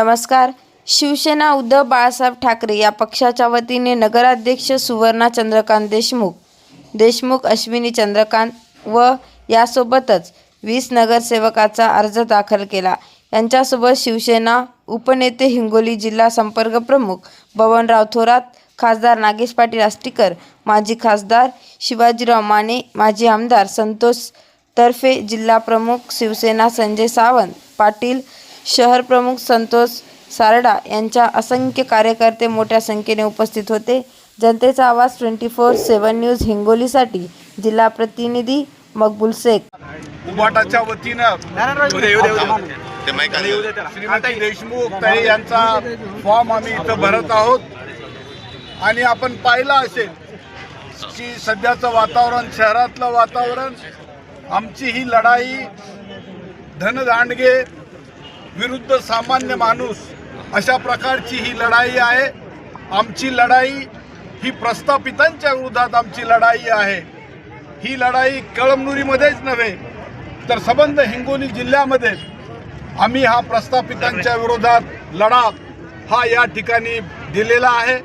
नमस्कार. शिवसेना उद्धव बाळासाहेब ठाकरे या पक्षाच्या वतीने नगराध्यक्ष सुवर्णा चंद्रकांत देशमुख देशमुख अश्विनी चंद्रकांत व यासोबतच वीस नगरसेवकाचा अर्ज दाखल केला. यांच्यासोबत शिवसेना उपनेते हिंगोली जिल्हा संपर्क प्रमुख बबनराव थोरात खासदार नागेश पाटील आष्टीकर माजी खासदार शिवाजीराव माने माजी आमदार संतोष तर्फे जिल्हा प्रमुख शिवसेना संजय सावंत पाटील शहर प्रमुख संतोष सारडा यांच्या असंख्य कार्यकर्ते मोठ्या संख्येने उपस्थित होते. जनतेचा आवाज ट्वेंटी फोर सेवन न्यूज हिंगोलीसाठी जिल्हा प्रतिनिधी मकबूल शेख. उबाटाच्या वतीनं. श्रीमती देशमुख ताई यांचा फॉर्म आम्ही इथं भरत आहोत. आणि आपण पाहिलं असेल की सध्याचं वातावरण शहरातलं वातावरण आमची ही लढाई धनदांडगे विरुद्ध सामान्य माणूस अशा प्रकारची ही लढाई आहे. आमची लढाई ही प्रस्थापितांच्या विरोधात आमची लढाई आहे. ही लढाई कळमनुरीमध्येच नव्हे तर संबंध हिंगोली जिल्ह्यामध्ये आम्ही हा प्रस्थापितांच्या विरोधात लढा हा या ठिकाणी दिलेला आहे.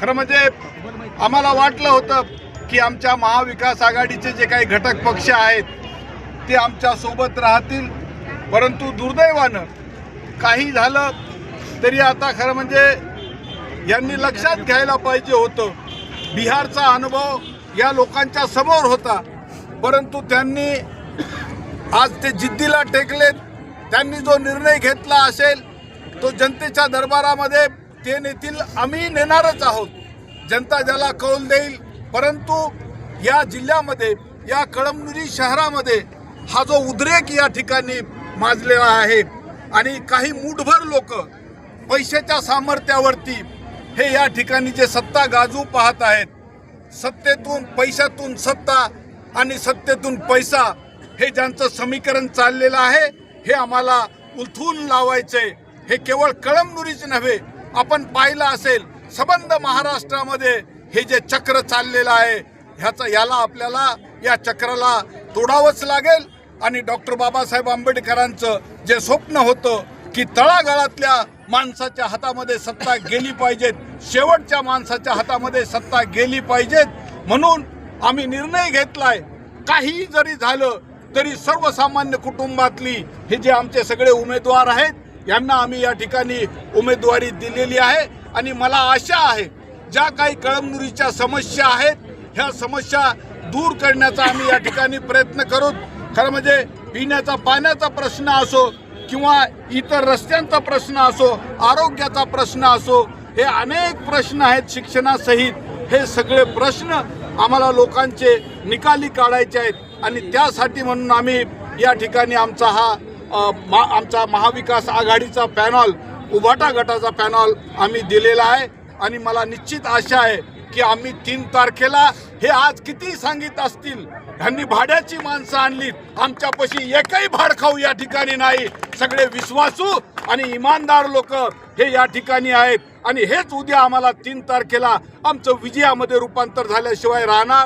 खरं म्हणजे आम्हाला वाटलं होतं की आमच्या महाविकास आघाडीचे जे काही घटक पक्ष आहेत ते आमच्यासोबत राहतील. परंतु दुर्दैवानं काही झालं तरी आता खरं म्हणजे यांनी लक्षात घ्यायला पाहिजे होतं. बिहारचा अनुभव या लोकांच्या समोर होता. परंतु त्यांनी आज ते जिद्दीला टेकलेत. त्यांनी जो निर्णय घेतला असेल तो जनतेच्या दरबारामध्ये ते नेतील आम्ही नेणारच आहोत. जनता ज्याला कौल देईल. परंतु या जिल्ह्यामध्ये या कळमनुरी शहरामध्ये हा जो उद्रेक या ठिकाणी माजलेला आहे आणि काही मूठभर लोक पैशाच्या सामर्थ्यावरती हे या ठिकाणी जे सत्ता गाजू पाहत आहेत सत्तेतून पैशातून सत्ता आणि सत्तेतून पैसा हे ज्यांचं समीकरण चाललेलं आहे हे आम्हाला उलथून लावायचे. हे केवळ कळमनुरीच नव्हे आपण पाहिलं असेल सबंध महाराष्ट्रामध्ये हे जे चक्र चाललेलं आहे ह्याचा याला आपल्याला या चक्राला तोडावंच लागेल. आणि डॉक्टर बाबासाहेब आंबेडकरांचं जे स्वप्न होतं की तळागाळातल्या माणसाच्या हातामध्ये सत्ता गेली पाहिजेत शेवटच्या माणसाच्या हातामध्ये सत्ता गेली पाहिजेत म्हणून आम्ही निर्णय घेतलाय. काही जरी झालं तरी सर्वसामान्य कुटुंबातली हे जे आमचे सगळे उमेदवार आहेत यांना आम्ही या ठिकाणी उमेदवारी दिलेली आहे. आणि मला आशा आहे ज्या काही कळमनुरीच्या समस्या आहेत ह्या समस्या दूर करण्याचा आम्ही या ठिकाणी प्रयत्न करू. खरं म्हणजे पिण्याचा पाण्याचा प्रश्न असो किंवा इतर रस्त्यांचा प्रश्न असो आरोग्याचा प्रश्न असो हे अनेक प्रश्न आहेत शिक्षणासहित. हे सगळे प्रश्न आम्हाला लोकांचे निकाली काढायचे आहेत आणि त्यासाठी म्हणून आम्ही या ठिकाणी आमचा हा मा आमचा महाविकास आघाडीचा पॅनल उभाटा गटाचा पॅनल आम्ही दिलेला आहे. आणि मला निश्चित आशा आहे की आम्ही तीन तारखेला हे आज किती सांगित असतील? ह्यांनी भाड्याची माणसं आणली. आमच्यापाशी एकही भाडखाऊ या ठिकाणी नाही. सगळे विश्वासू आणि इमानदार लोक हे या ठिकाणी आहेत. आणि हेच उद्या आम्हाला तीन तारखेला आमचं विजयामध्ये रूपांतर झाल्याशिवाय राहणार.